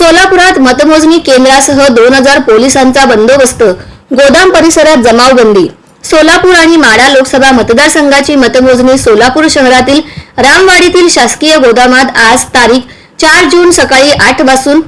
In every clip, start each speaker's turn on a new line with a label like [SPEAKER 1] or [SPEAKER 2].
[SPEAKER 1] सोलापुरात मतमोजणी केंद्रासह दोन हजार पोलिसांचा बंदोबस्त. गोदाम परिसरात जमावबंदी. सोलापूर आणि माडा लोकसभा मतदारसंघाची मतमोजणी सोलापूर शहरातील रामवाडीतील शासकीय गोदामात आज तारीख चार जून सकाळी आठपासून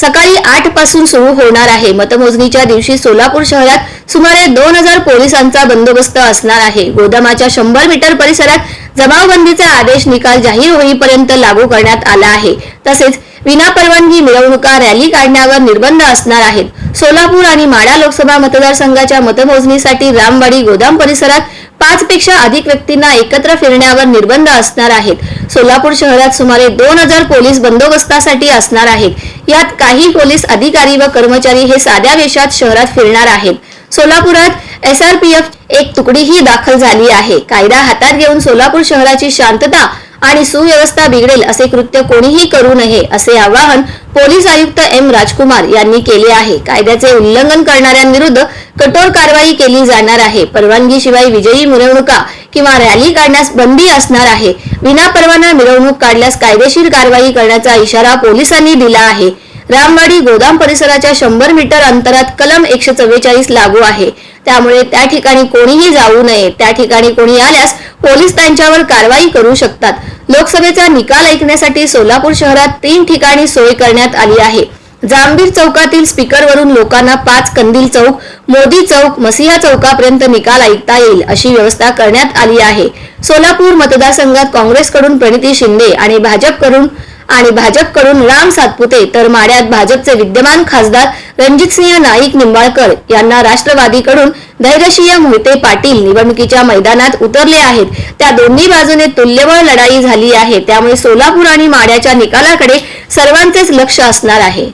[SPEAKER 1] सकाळी आठपासून सुरू होणार आहे. मतमोजणीच्या दिवशी सोलापूर शहरात सुमारे दोन हजार पोलिसांचा बंदोबस्त असणार आहे. गोदामाच्या शंभर मीटर परिसरात जमावबंदीचा आदेश निकाल जाहीर होईपर्यंत लागू करण्यात आला आहे. तसेच विनापरवानगी मिरवणुका रॅली काढण्यावर निर्बंध असणार आहेत. सोलापूर आणि माडा लोकसभा मतदारसंघाच्या मतमोजणीसाठी रामवाडी गोदाम परिसरात पाच पेक्षा अधिक व्यक्तींना एकत्र फिरण्यावर निर्बंध असणार आहेत. सोलापूर शहरात सुमारे दोन हजार पोलीस बंदोबस्तासाठी असणार आहेत. यात काही पोलीस अधिकारी व कर्मचारी हे साध्या वेशात शहरात फिरणार आहेत. सोलापुरात एसआरपीएफ एक तुकडीही दाखल झाली आहे. कायदा हातात घेऊन सोलापूर शहराची शांतता आणि सुव्यवस्था बिघडेल असे कृत्य कोणीही करू नये असे आवाहन पोलीस आयुक्त एम. राजकुमार यांनी केले आहे. कायद्याचे उल्लंघन करणाऱ्यांविरुद्ध कठोर कारवाई केली जाणार आहे. परवानगीशिवाय विजयी मिरवणुका किंवा रॅली काढण्यास बंदी असणार आहे. विनापरवाना मिरवणूक काढल्यास कायदेशीर कारवाई करण्याचा इशारा पोलिसांनी दिला आहे. रामवाडी गोदाम परिसराच्या शंभर मीटर अंतरात कलम एकशे चव्वेचाळीस लागू आहे. त्यामुळे त्या ठिकाणी कोणीही जाऊ नये. त्या ठिकाणी कोणी आल्यास पोलीस त्यांच्यावर कारवाई करू शकतात. लोकसभेचा निकाल ऐकण्यासाठी सोलापूर शहरात तीन ठिकाणी सोय करण्यात आली आहे. जांभीर चौकातील स्पीकरवरून लोकांना पाच कंदील चौक मोदी चौक मसिहा चौकापर्यंत निकाल ऐकता येईल अशी व्यवस्था करण्यात आली आहे. सोलापूर मतदारसंघात काँग्रेसकडून प्रणिती शिंदे आणि भाजपकडून आणि भाजपकडून राम सातपुते तर माड्यात भाजपचे विद्यमान खासदार रणजितसिंह नाईक निंबाळकर यांना राष्ट्रवादीकडून धैर्यशीय मोहिते पाटील निवडणुकीच्या मैदानात उतरले आहेत. त्या दोन्ही बाजूने तुल्यबळ लढाई झाली आहे. त्यामुळे सोलापूर आणि माड्याच्या निकालाकडे सर्वांचेच लक्ष असणार आहे.